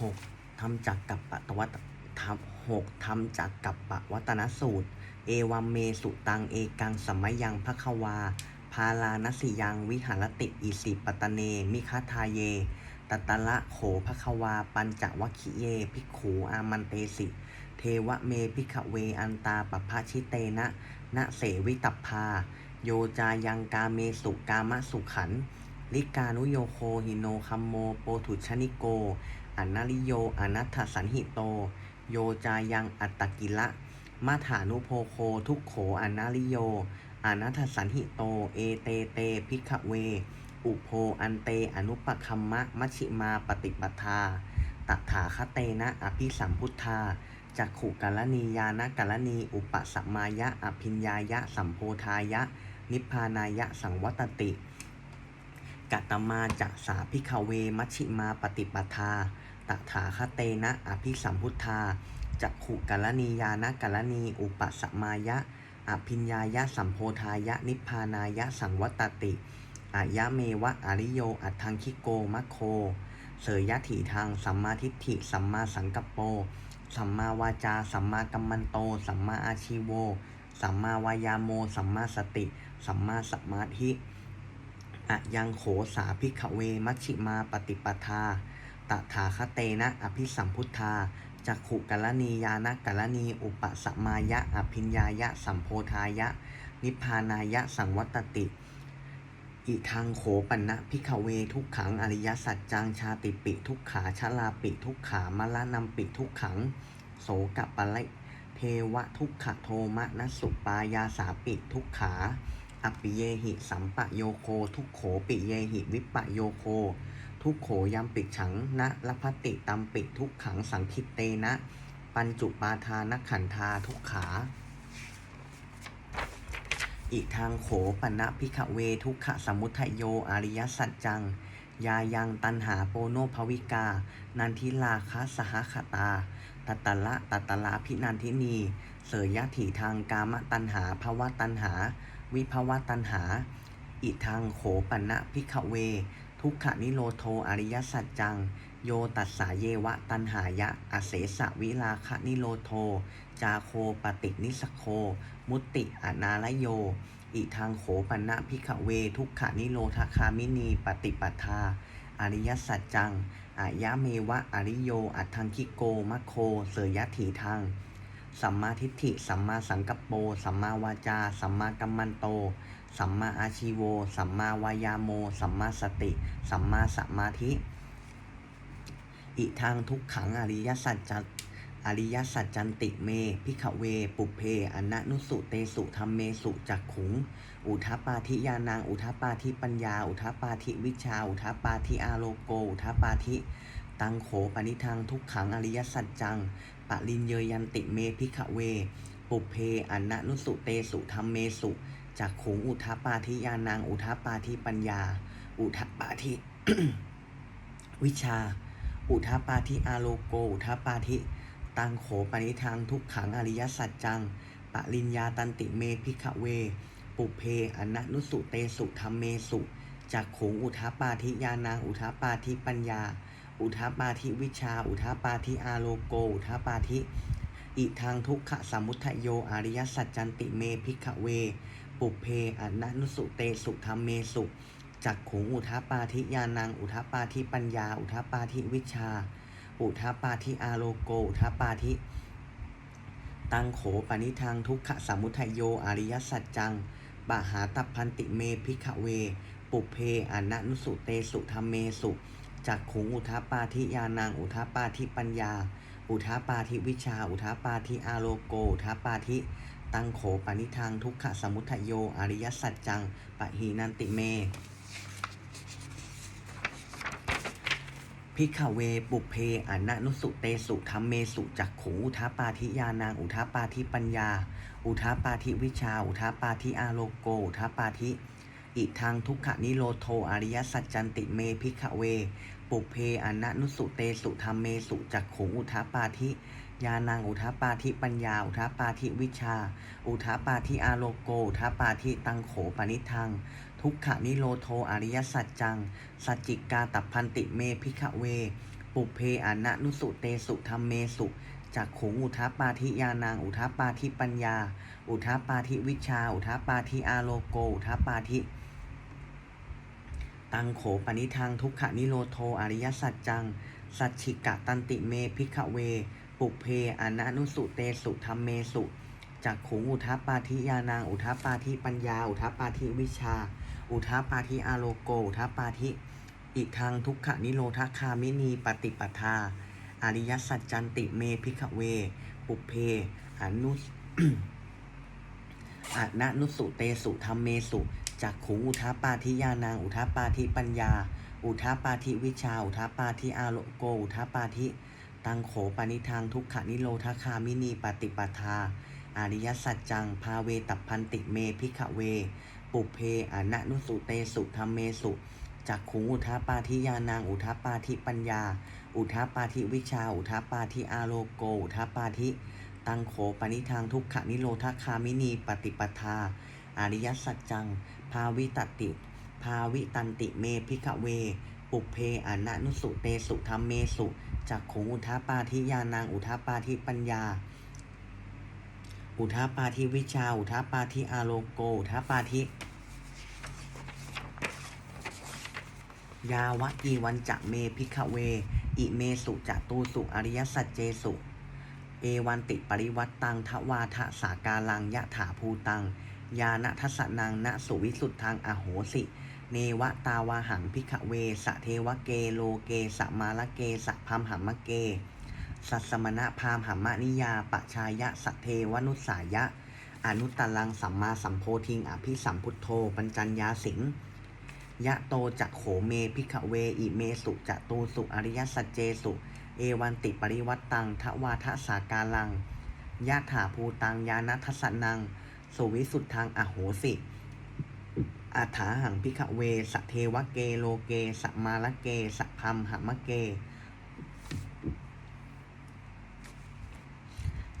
หกทำจักกับปะตวัตทำหกทำจักกับปะวัตนสูตร เอวัมเมสุตังเอกังสัมยังภควา พาลานสิยังวิหารติอิสิปตเน มิคาทาเย ตตะละโขภควา ปัญจวัคคิเย ภิกขูอามันเตสิ เทวะเมพิขเวอันตาปภาชิเตนะนะเสวิตัพา โยจายังกาเมสุกามะสุขันลิกานุโยโคหิโนคัมโมโปถุชนิโก อนาลิโยอนัตถสันหิโต โยจายังอัตตกิละมาถานุโพโคทุกโขอนาลิโยอนัตถสันหิโต เอเตเตพิกเว อุโพอันเตอนุปคัมมะมัชชิมาปฏิปทาตถาคเตนะอภิสัมพุทธาจักขุกาลนียานกาลนีอุปสัมมายะอภิญญายะสัมโพธายะ นิพพานายะสังวัตติ กัตมาจะสาพิขเวมัชิมาปฏิปทา ตถาคเตนะอภิสัมพุทธาจักขุกาลนียานกาลนีอุปสัมมายะ อภิญญายะสัมโพธายะนิพพานายะสังวัตติอายะเมวะอริโยอัตถังคิโกมะโค เสยยะถีทางสัมมาทิฏฐิสัมมาสังกัปโป สัมมาวาจา สัมมากัมมันโต สัมมาอาชีโว สัมมาวายาโม สัมมาสติ สัมมาสมาธิ อะยังโขสาพิขเวมัชชิมาปฏิปทา ตถาคเตนะอภิสัมพุทธาจักขุกาลนียานกาลนีอุปสมายะอภิญญายะสัมโพธายะ นิพพานายะสังวัตติ อิทังโขปันนะพิขเวทุกขังอริยสัจจังชาติปิทุกขาชลาปิทุกขามละนัมปิทุกขัง โสกะปะละเทวะทุกขโทมะนสุปายาสาปิทุกขา อปิเยหิสัมปะโยโค ทุกโขปิเยหิวิปปะโยโค ทุกโขยัมปิฉังนะละพติตัมปิทุกขังสังคิตเตนะ ปัญจุปาทานขันธาทุกขา อีกทางโขปนะพิขเวทุกขสมุทัยโยอริยสัจจัง ยายังตันหาโปโนภวิกา นันทิลาคสหคตาตัตตละตัตตละพินันทินี เสยยะถีทางกามตันหาภวะตันหา วิภวะตันหาอีกทางโขปนะพิขเว ทุกขนิโรโทอริยสัจจัง โยตัสสาเยวะตันหายะ อเสสะวิลาคนิโรโท จาโคปฏินิสโค มุติอนาลโยอีทางโขปันะพิขเว ทุกขานิโรธคามินีปฏิปทา อริยสัจจังอายะเมวะอริโย อัตถังคิโกมะโค เสยยะถีทาง สัมมาทิฏฐิ สัมมาสังกัปโป สัมมาวาจา สัมมากัมมันโต สัมมาอาชีโว สัมมาวายาโม สัมมาสติ สัมมาสมาธิอีทางทุกขังอริยสัจจอริยสัจจันติเม พิขเว ปุเพอนะนุสุเตสุธรรมเมสุจักขุง อุทปาธิยานาง อุทปาธิปัญญา อุทปาธิวิชา อุทปาธิอาโลโก อุทปาธิ ตังโขปนิทางทุกขังอริยสัจจังปะรินเยยันติเมพิขเว ปุเพอนะนุสุเตสุธรรมเมสุจักขงอุทปาธิยานางอุทปาธิปัญญา อุทปาธิวิชา อุทปาธิอาโลโก อุทปาธิตังโขปนิทางทุกขังอริยสัจจังปะริญญาตันติเมพิขเว ปุเพอนะนุสุเตสุธรรมเมสุจากขงอุทาปาธิยานางอุทาปาธิปัญญา อุทาปาธิวิชา อุทาปาธิอาโลโก อุทาปาธิอิทางทุกขสมุทัยโยอริยสัจจันติเมพิขเว ปุเพอนะนุสุเตสุธรรมเมสุจากขงอุทาปาธิยานางอุทาปาธิปัญญา อุทาปาธิวิชา อุทาปาธิอาโลโก อุทาปาธิตังโขปนิทางทุกขสมุทัยโยอริยสัจจังปหาตัพพันติเมพิขเว ปุเพอนะนุสุเตสุธรรมเมสุ จักขุงอุทาปาธิยานางอุทาปาธิปัญญา อุทาปาธิวิชา อุทาปาธิอาโลโก อุทาปาธิตังโขปนิทางทุกขสมุทัยโย อริยสัจจังปะหีนันติเมพิขเวปุเพอนะนุสุเตสุธรรมเมสุจักขุงอุทาปาธิยานางอุทาปาธิปัญญา อุทาปาธิวิชา อุทาปาธิอาโลโก อุทาปาธิ อิทางทุกขนิโรโทอริยสัจจันติเมพิขเว ปุเพอนะนุสุเตสุธรรมเมสุจักขงอุทาปาธิยานางอุทาปาธิปัญญาอุทาปาธิวิชา อุทาปาธิอาโลโกอุทาปาธิตังโขปนิทัง ทุกขนิโรโทอริยสัจจังสัจจิกาตัพันติเมพิขเว ปุเพอนะนุสุเตสุธรรมเมสุจักขงอุทาปาทิยานังอุทาปาทิปัญญา อุทาปาทิวิชา อุทาปาทิอาโลโกอุทาปาทิ ตังโขปนิทังทุกขนิโรโทอริยสัจจัง สัจฉิกะตันติเมพิกเว ปุเพอนะนุสุเตสุธรรมเมสุจักขงอุทาปาทิยานังอุทาปาทิปัญญา อุทาปาทิวิชา อุทาปาทิอาโลโก อุทาปาทิอิทังทุกขนิโรธคามินีปฏิปทา อริยสัจจันติเมพิกเว ปุเพอนุอนะนุสุเตสุธรรมเมสุ จักขุงอุทาปาทิยานังอุทาปาทิปัญญา อุทาปาทิวิชา อุทาปาทิอาโลโก อุทาปาทิตังโขปนิทางทุกขนิโรธคามินีปฏิปทาอริยสัจจัง ภาเวตัพพันติเมพิกเว ปุเพอนะนุสุเตสุธรรมเมสุจักขุงอุทาปาทิยานังอุทาปาทิปัญญา อุทาปาทิวิชา อุทาปาทิอาโลโก อุทาปาทิตังโขปนิทางทุกขนิโรธคามินีปฏิปทาอริยสัจจัง ภาวิตติ ภาวิตันติเมพิกเว ปุเพอนะนุสุเตสุธรรมเมสุจักขุงอุทาปาทิยานังอุทาปาทิปัญญา อุทาปาทิวิชา อุทาปาทิอาโลโก อุทาปาทิยาวะอีวันจะเมพิกเว อิเมสุจะตูสุอริยสัจเจสุ เอวันติปริวัตตังทวาทะสากาลังยะถาภูตัง ยาณทัสนังณสุวิสุทธังอโหสิ เนวตาวาหังพิกเวสะเทวเกโลเกสะมาละเกสะพัมหัมมะเก สัสสมณะพามหัมมะนิยาปชายะสะเทวนุสายะ อนุตตลังสัมมาสัมโพธิงอภิสัมพุทโธปัญจัญญาสิงยะโตจักโขเมพิกเวอิเมสุจะตูสุอริยสัจเจสุ เอวันติปริวัตตังทวาทสากาลังยะถาภูตังยานัทสนัง สุวิสุทธังอโหสิอัฏฐาหังพิกเวสเทวะเกโลเกสมาละเกสะพัมหมะเก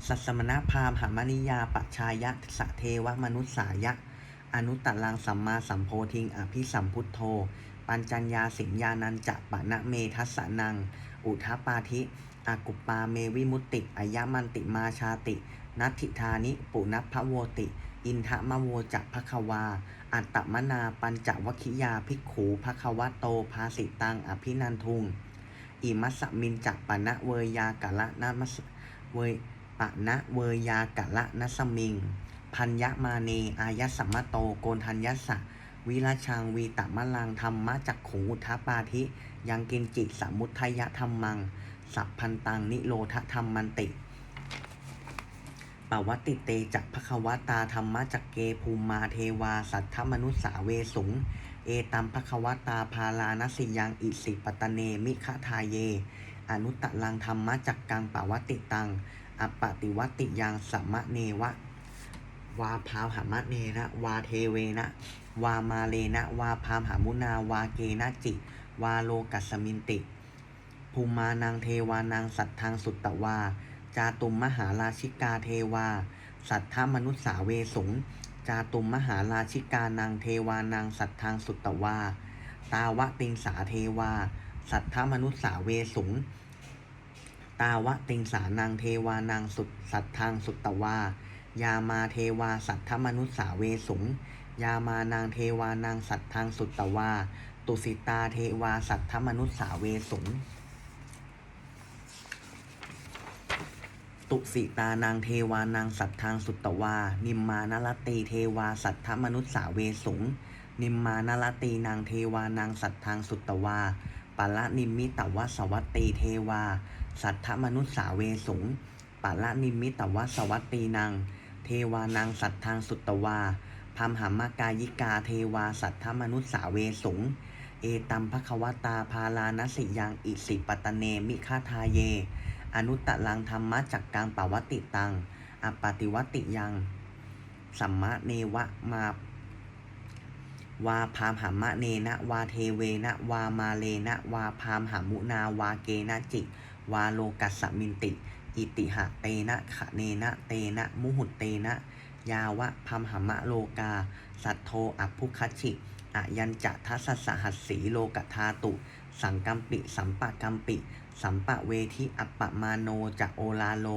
สัสสมณพามหามนิยาปชายะสะเทวมนุษสายะ อนุตตลังสัมมาสัมโพธิงอภิสัมพุทโธ ปัญจัญญาสิงญานันจะปะนะเมทัสสนัง อุทปาธิอากุปปาเมวิมุตติอายมันติมาชาติ นัตถิธานิปุณพโวติ อินทะมโวจะภควา อัตตมนาปัญจวคิยาภิกขูภควโตภาสิตังอภินันทุง อิมัสสมินจักปะนะเวยากะละนามัสเวยปะนะเวยากะละนัสมิง พัญญมาเนอายสัมมโตโกนทัญญสสะวิราชังวีตะมะลังธรรมะจักขงอุทปาธิ ยังกินจิสมุทัยธรรมัง สัพพันตังนิโรธธรรมมันติ ปวัตติเตจักภควตาธรรมะจักเกภูมิมาเทวา สัทธมนุสสาเวสุง เอตัมภควตาพาลานสิยังอิสิปตเนมิฆทาเย อนุตตลังธรรมะจักกังปวัตติตังอปปติวัตติยังสัมมะเนวะ วาพาวหามะเนนะ วาเทเวนะ วามาเลนะ วาพามหามุนาวาเกนะจิ วาโลกัสมินติ ภูมานังเทวานังสัตทธังสุตตวา จาตุมมหาราชิกาเทวา สัทธมนุสสาเวสุง จาตุมมหาราชิกานังเทวานังสัทธังสุตตวา ตาวะติงสาเทวา สัทธมนุสสาเวสุง ตาวะติงสานังเทวานังสุตสัทธังสุตตวา ยามาเทวาสัทธมนุสสาเวสุง ยามานางเทวานางสัทธังสุตตวา ตุสิตาเทวาสัทธมนุสสาเวสุง ตุสิตานางเทวานางสัตทธังสุตตวา นิมมานรตีเทวาสัทธมนุสสาเวสุง นิมมานรตีนางเทวานางสัตทธังสุตตวาปะละนิมิตวสวัตตีเทวา สัทธมนุสสาเวสุงปะละนิมิตวสวัตตีนางเทวานางสัตทธังสุตตวาพัมหามากายิกาเทวาสัทธมนุสสาเวสุง เอตัมภควตาพาลานสิยังอิสิปตเนมิฆาทาเย อนุตตลังธรรมะจักกังปวัตติตังอปปติวัติยัง สัมมะเนวะมาวาพามหามะเนนะวาเทเวนะวามาเลนะวาพามหามุนาวาเกนะจิวาโลกัสสมินติ อิติหะเตนะขะเนนะเตนะมุหุตเตนะยาวะพัมหมะโลกา สัทโทอภุคัชิอายัญจะทัสสะหัสสีโลกธาตุ สังกัมปิ สัมปะกัมปิ สัมปะเวทิอัปปมาโนจะโอลาโล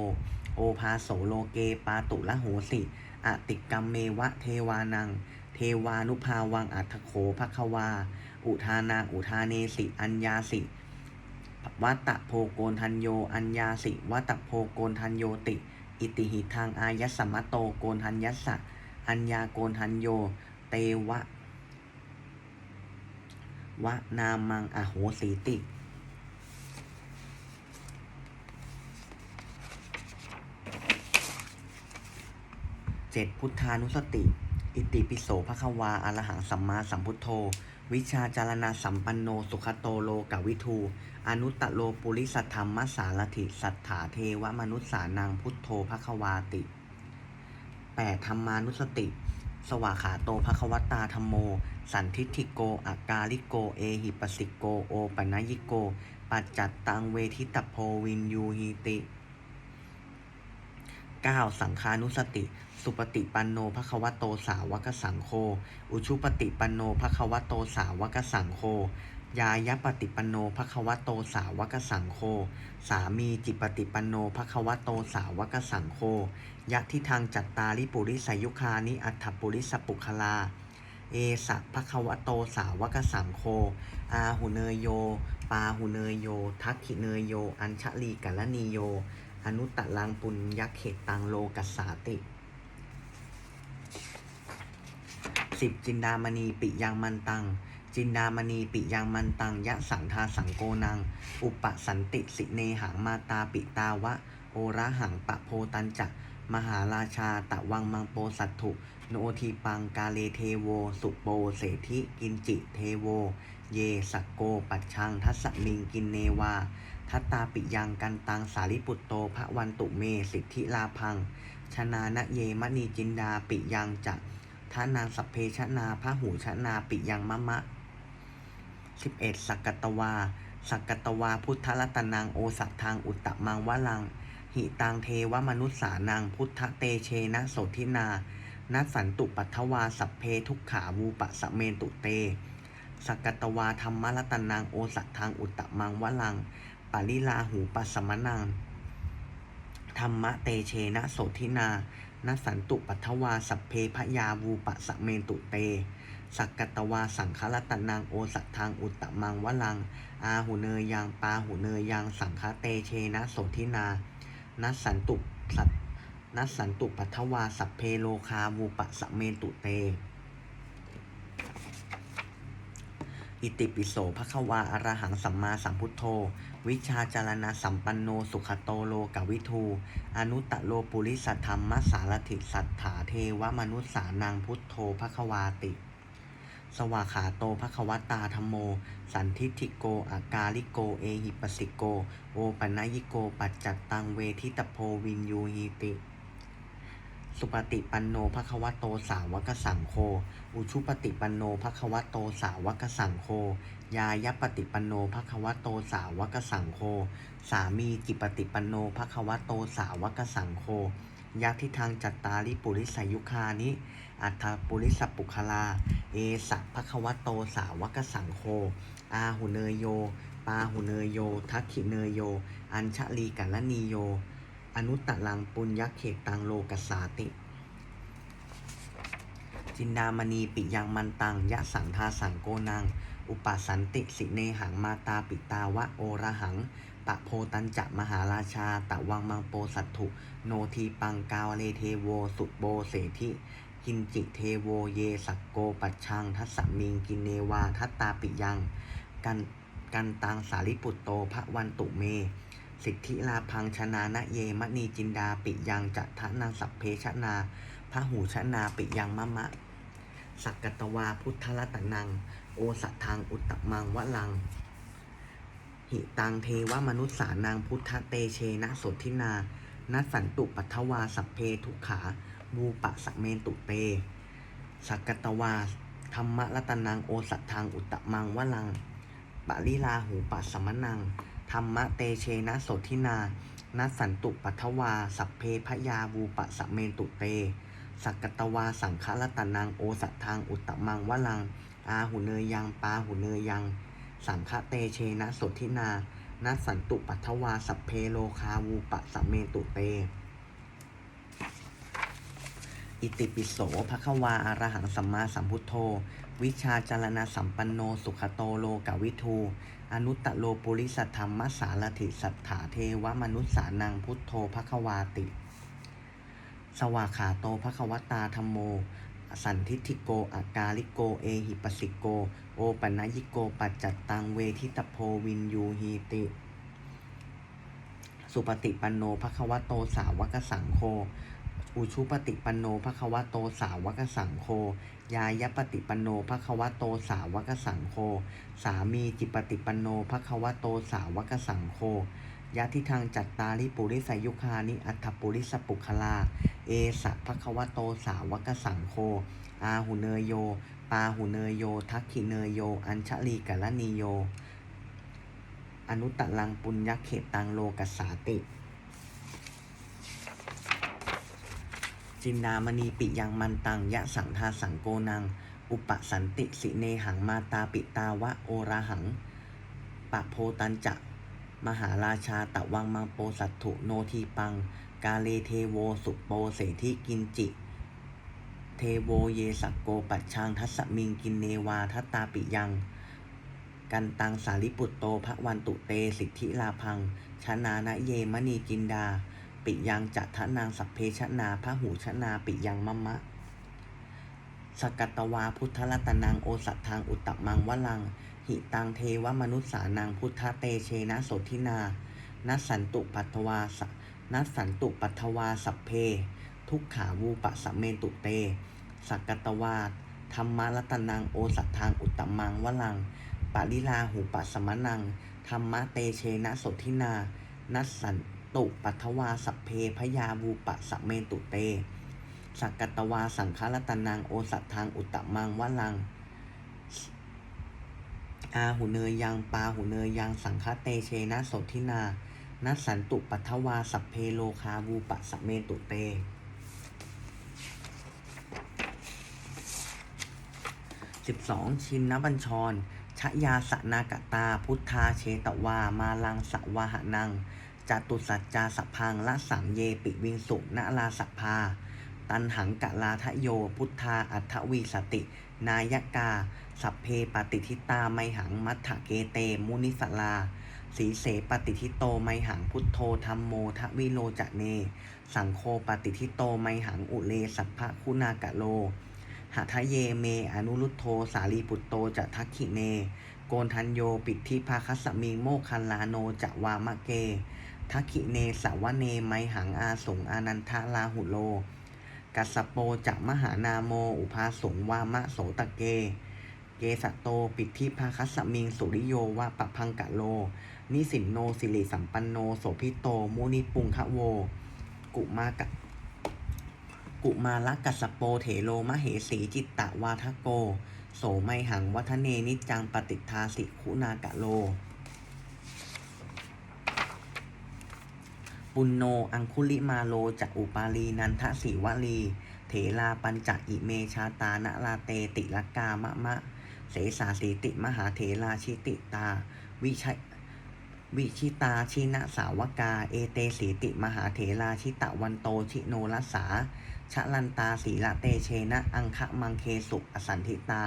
โอภาโสโลเกปาตุละโหสิอติกัมเมวะเทวานัง เทวานุภาวังอัตโขภควา อุทานาอุทาเนสิ อัญญาสิวัตตะโพโกนทันโย อัญญาสิวัตตะโพโกนทันโยติ อิติหิทางอายัสสมะโตโกนทัญยัสสะ อัญญาโกนทันโย เตวะ วะนามังอโหสีติ เจ็ดพุทธานุสติ อิติปิโสภควาอรหังสัมมาสัมพุทโธ วิชาจารณาสัมปันโนสุขโตโลกวิทู อนุตตโลปุริสธรรมสารถิสัทธาเทวมนุษสานังพุทโธภควาติ 8. ธรรมานุสติ สวาขาโตภควตาธรรมโม สันทิฏฐิโกอากาลิโก เอหิปัสิโก โอปัญญิโก ปัจจัตตังเวทิตโพวินยูหิติ 9. สังคานุสติ สุปฏิปันโนภควโตสาวกสังโฆ อุชุปฏิปันโนภควโตสาวกสังโฆ ยายปฏิปันโนภควโตสาวกสังโฆ สามีจิปฏิปันโนภควโตสาวกสังโฆ ยะทิทางจัตตาริปุริสยุคานิอัฏฐปุริสปุคลา เอสะภควโตสาวกสังโฆ อาหุเนยโย ปาหุเนยโย ทักขิเนยโย อัญชลีกัลนีโย อนุตตลังปุญญเขตตังโลกัสสาติสิบจินดามณีปิยังมันตัง จินดามณีปิยังมันตังยะสังทาสังโกนัง อุปสันติสิเนหังมาตาปิตาวะ โอระหังปะโพตันจะมหาราชาตะวังมังโปสัตถุ โนทีปังกาเลเทโว สุโปเสธิกินจิเทโว เยสกโกปัจชังทัสมิงกินเนวา ทัตตาปิยังกันตังสาริปุตโตพระวันตุเมสิทธิลาพัง ชนานะเยมณีจินดาปิยังจะทานางสัพเพชนาพระหูชนาปิยังมะมะ 11. สักกตวา สักกตวา พุทธรัตนัง โอสัตทางอุตตมังวะลัง หิตังเทวมนุษสานัง พุทธเตเชนะโสทินา นัสสันตุปัทวา สัพเพทุกขาวูปะสะเมนตุเต สักกตวาธรรมรัตนัง โอสัตทางอุตตมังวะลังปาริลาหูปัสมนัง ธรรมะเตเชนะโสทินา นัสสันตุปัทวา สัพเพพยาวูปะสะเมนตุเต สักกตวาสังครัตนังโอสัตทางอุตตมังวลัง อาหูเนยยังปาหูเนยยังสังคเตเชนะโสทินา นัสสันตุสัตนัสสันตุปัทวาสัพเพโลคาวูปะสะเมตุเต อิติปิโสภควาอรหังสัมมาสัมพุทโธ วิชาจารณาสัมปันโนสุขโตโลกวิทู อนุตตโลปุริสัทธรรมสารถิสัทธาเทวมนุษสานังพุทโธภควาติ สวาขาโตภควตาธรรมโม สันทิฏฐิโก อากาลิโก เอหิปัสสิโก โอปัญญิโก ปัจจัตตังเวทิตโพวินยูหิติ สุปฏิปันโนภควโตสาวกสังโฆ อุชุปฏิปันโนภควโตสาวกสังโฆ ยายปฏิปันโนภควโตสาวกสังโฆ สามีจิปฏิปันโนภควโตสาวกสังโฆยักทิทางจัตตาริปุริสยุคานิ อัฏฐปุริสปุคลา เอสะภควโตสาวกสังโฆอาหุเนยโย ปาหุเนยโย ทักขิเนยโย อัญชลีกัลนีโย อนุตตลังปุญญเขตตังโลกัสสาติ จินดามณีปิยังมันตัง ยะสังทาสังโกนัง อุปสันติสิเนหังมาตาปิตาวะโอระหังปะโพตันจะมหาราชาตะวังมังโปสัตถุ โนทีปังกาวเลเทโว สุโบเสธิ กินจิเทโวเยสักโกปัชชัง ทัสมิงกินเนวา ทัตตาปิยัง กันกันตังสาริปุตโตพระวันตุเม สิทธิลาพังชนานะเยมณีจินดาปิยังจัตทะนังสัพเพชนาพระหูชนาปิยังมะมะ สักกตวาพุทธรัตนัง โอสัทธังอุตตมังวะลัง หิตังเทวมนุษสานังพุทธเตเชนะโสทินานัสสันตุปัทวาสัพเพทุขา บูปะสะเมนตุเต สักกตวา ธรรมรัตนังโอสัทธังอุตตมังวลังปาริลาหูปัสมนัง ธรรมะเตเชนะโสทินา นัสสันตุปัทวา สัพเพพยาวูปะสะเมนตุเต สักกตวาสังฆรัตนังโอสัทธังอุตตมังวลัง อาหุเนยยังปาหุเนยยัง สังฆเตเชนะสดทินา นัสสันตุปัทวา สัพเพโลคาวูปะสะเมตุเต อิติปิโสภควาอารหังสัมมาสัมพุทโธ วิชาจารณสัมปันโน สุขโตโลกวิทูอนุตตโลปุริสธรรมสารถิสัทธาเทวมนุษสานังพุทโธภควาติ สวาขาโตภควตาธรรมโม สันทิทิโกอากาลิโก เอหิปสสิโก โอปัญญิโก ปัจจัตตังเวทิตโพวินยูหีติ สุปฏิปันโนภควโตสาวกสังโฆ อุชุปฏิปันโนภควโตสาวกสังโฆยายปฏิปันโนภควโตสาวกสังโฆสามีจิปฏิปันโนภควโตสาวกสังโฆยะทิทางจัตตาริปุริสยุคานิอัตถปุริสปุคลา เอสะภควโตสาวกสังโฆอาหุเนยโย ปาหุเนยโย ทักขิเนยโย อัญชลีกัลนีโย อนุตตลังปุญญเขตังโลกัสสาติ จินดามณีปิยังมันตังยะสังทาสังโกนัง อุปสันติสิเนหังมาตาปิตาวะโอราหังปะโพตันจะมหาราชาตะวังมังโปสัตถุโนทีปัง กาเลเทโวสุโปเสธิกินจิ เทโวเยสักโกปัจชังทัสมิงกินเนวาทัตตาปิยัง กันตังสาริปุตโตภวันตุเตสิทธิลาพังชนานะเยมณีกินดา ปิยังจัทนางสัพเพชนาพระหูชนาปิยังมะมะ สกัตตวาพุทธรัตนังโอสัตทางอุตตมังวลัง หิตังเทวมนุษสานังพุทธเตเชนะโสทินา นัสสันตุปัทวาสะนัสสันตุปัทวาสัพเพ ทุกขาวูปะสเมตุเตสกัตตวาธรรมรัตนังโอสัตทางอุตตมังวลังปาริลาหูปัสสมนังธรรมะเตเชนะโสทินา นัสสัน ตุปัทวาสัพเพพยาวูปะสะเมตุเต สักกตวาสังฆรัตนังโอสัตทางอุตตมังวลัง อาหุเนยยังปาหุเนยยังสังฆเตเชนะโสทินานัสสันตุปัทวาสัพเพโลคาวูปะสะเมตุเตสิบสองชินนบัญชรชยาสนากตาพุทธาเชตวามาลังสวาหนัง จตุสัจจาสพพังละสังเยปิวิงสุนาลาสภาตันหังกะลาทะโย พุทธาอัทวีสติ นายกา สัพเพปฏิทิตาไมหังมัทธเกเตมุนิสลา สีเสปฏิทิโตไมหังพุทโธธรรมโมทวิโลจะเน สังโฆปฏิทิโตไมหังอุเลสัพพะคุณากะโลหทะเยเม อนุรุตโธสาลีปุตโตจะทักขิเน โกนทันโย ปิดทิภาคัสสมิงโมคันลาโนจะวามะเก ทักิเนสาวะเนไมหังอาสงอานันทาลาหุโล กัสโปจะมหานาโม อุภาสงวามะโสตะเก เกสโตปิทิภาคัสมิงสุริโยวะปะพังกะโล นิสินโนสิริสัมปันโนโสพิโตมุนิปุงคะโว กุมากะกุมาลกัสโปเถโลมะเหสีจิตตะวาทโก โสไมหังวัฒเนนิจังปฏิทาสิคุณากะโล ปุณโนอังคุลิมาโลจักอุปาลีนันทศิวลี เถลาปัญจอิเมชาตานะลาเตติลกามะมะ เสสาสีติมหาเถราชิติตา วิชัยวิชิตาชินะสาวกา เอเตสีติมหาเถราชิตะวันโตชิโนรัสสาชะลันตาสีละเตเชนะ อังคะมังเคสุอสันทิตา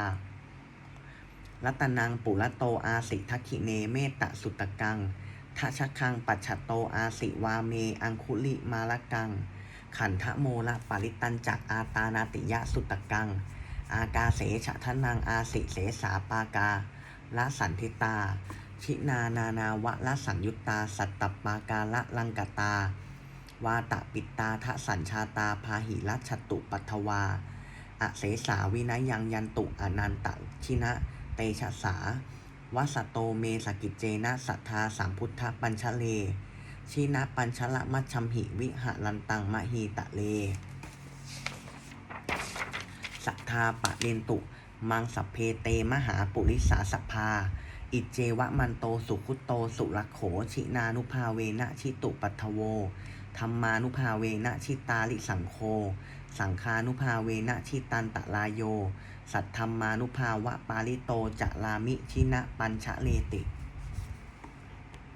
รัตนังปุระโตอาสิทักขิเนเมตตสุตกัง ทชคัง ปัจฉโตอาสิวาเม อังคุลิมาลกัง ขันทะโมละปริตันจักอาตานาติยะสุตกัง อากาเสฉะทนังอาสิเสสาปากาละสันทิตา ชินานานาวะละสัญยุตตา สัตตปากาละลังกตา วาตะปิตตาทะสัญชาตาพาหิรัชตุปัทวาอเสสาวินัยยังยันตุอนันตชินะ เตชะสา วัสโตเมสกิจเจนะสัทธาสัมพุทธปัญชเล ชีนะปัญชละมัชชมหิวิหะลันตังมะฮีตะเล สัทธาปะเรนตุ มังสัพเพเตมหาปุริสาสภา อิจเจวะมันโตสุขุโตสุรโขชินานุภาเวนะชิตุปัทโวธรรมานุภาเวนะชิตาลิสังโค สังคานุภาเวนะชิตันตะลายโย สัทธรรมานุภาวะปาลิโตจะลามิชินะปัญชะเลติ